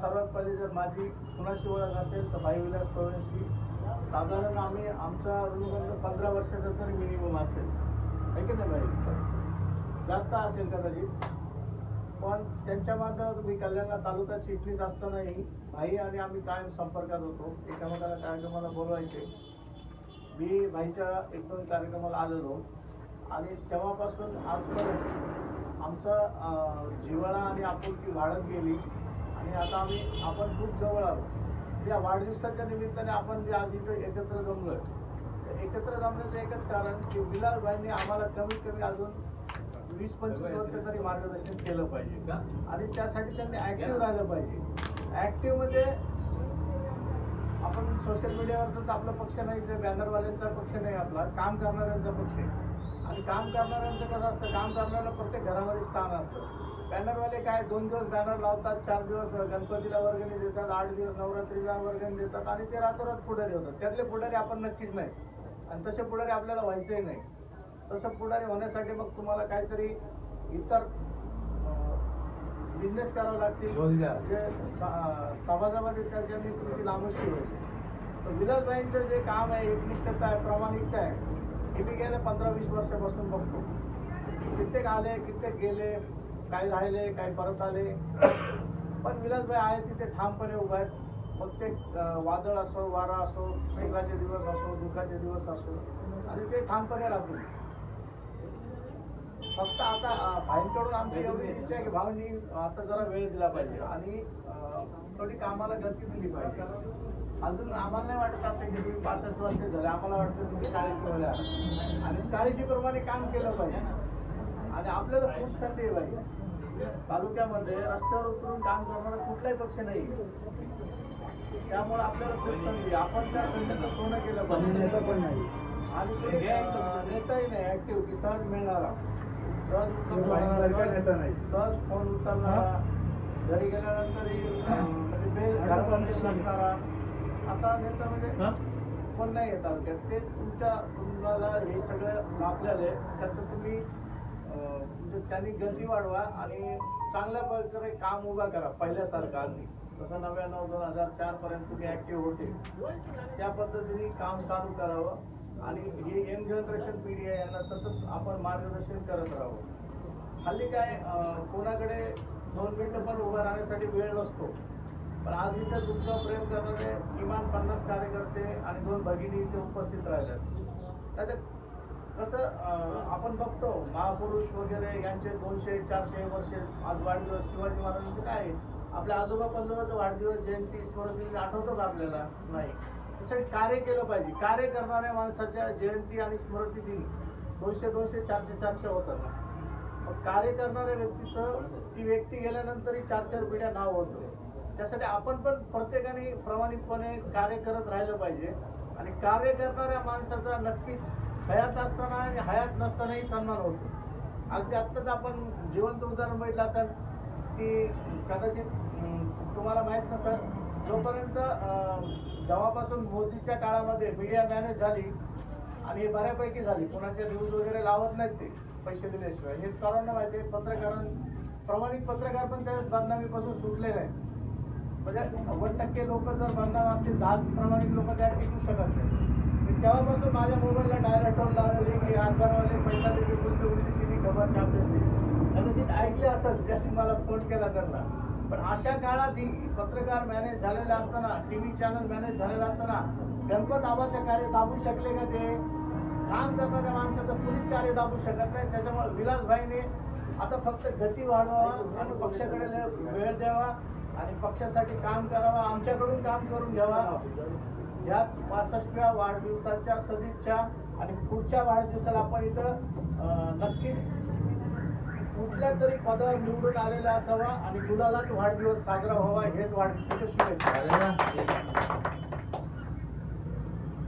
सर्वात पहिले जर माझी कुणाशी ओळख असेल तर भाईविलास पवनशी. साधारण आम्ही आमचा अनुबंध पंधरा वर्षाचा तरी मिनिमम असेल. आहे की नाही भाई? जास्त असेल कदाचित. पण त्यांच्या माध्यमातून मी कल्याणला तालुका चिटणीस असतानाही भाई आणि आम्ही कायम संपर्कात होतो. एकामेकाला कार्यक्रमाला बोलवायचे. मी भाईच्या एक दोन कार्यक्रमाला आलेलो. आणि तेव्हापासून आजपर्यंत आमचं अं, जिव्हाळा आणि आपुलकी वाढत गेली. आणि आता आम्ही आपण खूप जवळ आलो या वाढदिवसाच्या निमित्ताने आपण जे आज इथं एकत्र जमलोय. तर एकत्र जमण्याचं एकच कारण की विलासभाईंनी आम्हाला कमीत कमी अजून वीस पंचवीस वर्ष तरी मार्गदर्शन केलं पाहिजे. आणि त्यासाठी त्यांनी ऍक्टिव्ह राहिलं पाहिजे. ऍक्टिव्ह म्हणजे आपण सोशल मीडियावरच आपला पक्ष नाही जे बॅनरवाल्यांचा पक्ष नाही आपला काम करणाऱ्यांचा पक्ष आहे. आणि काम करणाऱ्यांचं कसं असतं काम करणाऱ्याला प्रत्येक घरामध्ये स्थान असतं. बॅनरवाले काय दोन दिवस बॅनर लावतात चार दिवस गणपतीला वर्गणी देतात आठ दिवस नवरात्रीला वर्गणी देतात आणि ते रातोरात पुढारी होतात. त्यातले पुढारी आपण नक्कीच नाही. आणि तसे पुढारी आपल्याला व्हायचंही नाही. तसं पुढारी होण्यासाठी मग तुम्हाला काहीतरी इतर बिझनेस करावं लागतील. जे समाजामध्ये त्याच्याने तुमची नामुष्की होईल तर विलासभाईंचं जे काम आहे एकनिष्ठता आहे प्रामाणिकता आहे. हे मी गेल्या पंधरा वीस वर्षापासून बघतो. कित्येक आले कित्येक गेले. काही राहिले काही परत आले. पण विलासभाई आहे तिथे ठामपणे उभा आहेत. मग ते वादळ असो वारा असो सुखाचे दिवस असो दुःखाचे दिवस असो आणि ते ठामपणे राहतील. फक्त आता भाईंकडून आमची एवढी इच्छा आहे की भाऊंनी आता जरा वेळ दिला पाहिजे आणि थोडी कामाला गती दिली पाहिजे. अजून आम्हाला नाही वाटत असं की तुम्ही पासष्ट वर्ष झाले. आम्हाला वाटतं तुम्ही चाळीस आहात. आणि चाळीशी प्रमाणे काम केलं पाहिजे. आणि आपल्याला खूप संधी पाहिजे तालुक्यामध्ये रस्त्यावर उतरून काम करणारा कुठलाही पक्ष नाही. त्यामुळे आपल्याला खूप संधी. आपण त्या संधीचं सोनं केलं पाहिजे. पण नाही. आणि ते नेताही नाही ऍक्टिव्ह की सहज मिळणारा. सहज नेता नाही. सहज फोन उचलणारा घरी गेल्यानंतरही म्हणजे नसणारा असा नेता म्हणजे कोण नाही तालुक्यात ते तुमच्या तुम्हाला हे सगळं लाभलेलं आहे. त्याचं तुम्ही म्हणजे त्यांनी गती वाढवा आणि चांगल्या प्रकारे काम उभा करा पहिल्यासारखं अगदी. जसं नव्याण्णव दोन हजार चार पर्यंत तुम्ही ऍक्टिव्ह होते. त्या पद्धतीने काम चालू करावं आणि ही यंग जनरेशन पिढी आहे यांना सतत आपण मार्गदर्शन करत राहावं. हल्ली काय कोणाकडे दोन मिनटं पण उभं राहण्यासाठी वेळ नसतो. पण आज इथं तुमचं प्रेम करणारे किमान पन्नास कार्यकर्ते आणि दोन भगिनी इथे उपस्थित राहिल्यात त्याच्यात कसं आपण बघतो महापुरुष वगैरे यांचे दोनशे चारशे वर्षे आज वाढदिवस शिवाजी महाराजांचे काय आहे? आपल्या आजोबा पंजोबाचा वाढदिवस जयंती स्मृती आठवतो का आपल्याला? नाही. त्यासाठी कार्य केलं पाहिजे. कार्य करणाऱ्या माणसाच्या जयंती आणि स्मृती दिन दोनशे दोनशे चारशे चारशे होतात मग कार्य करणाऱ्या व्यक्तीचं ती व्यक्ती गेल्यानंतरही चार चार पिढ्या नाव होतं. त्यासाठी आपण पण प्रत्येकाने प्रामाणिकपणे कार्य करत राहिलं पाहिजे. आणि कार्य करणाऱ्या माणसाचा नक्कीच हयात असताना आणि हयात नसतानाही सन्मान होतो. अगदी आत्ताच आपण जिवंत उदाहरण बघितलं असेल की कदाचित तुम्हाला माहीत नसेल जोपर्यंत जेव्हापासून मोदीच्या काळामध्ये मीडिया मॅनेज झाली आणि हे बऱ्यापैकी झाली कोणाच्या न्यूज वगैरे लावत नाहीत ते पैसे दिल्याशिवाय. हे सर्वांना माहिती आहे पत्रकारां प्रमाणित पत्रकार पण त्या बदनामीपासून सुटले नाही म्हणजे नव्वद टक्के लोक जर बदनाम असतील दहाच प्रमाणिक लोक त्या टिकू शकत नाही तेव्हापासून माझ्या मोबाईलला डायरेक्ट टोन लावलेली की आजबारवाले पैसा देते बोलते उलटी सीधी खबर छाप देते कदाचित ऐकले असेल ज्यांनी मला फोन केला त्यांना. पण अशा काळातही पत्रकार मॅनेज झालेला असताना टी व्ही चॅनल मॅनेज झालेला असताना गणपत आबाचे कार्य दाबू शकले का ते? काम करणाऱ्या माणसाचं पोलीस कार्य दाबू शकत नाही. त्याच्यामुळे विलासभाईने आता फक्त गती वाढवावा आणि पक्षाकडे वेळ द्यावा आणि पक्षासाठी काम करावं आमच्याकडून काम करून घ्यावा. याच पासष्टव्या वाढदिवसाच्या सदिच्छा आणि पुढच्या वाढदिवसाला आपण इथं नक्कीच कुठल्या तरी पदावर निवडून आलेला असावा आणि मुलालाच वाढदिवस साजरा व्हावा हेच वाढदिवसाच्या शुभेच्छा.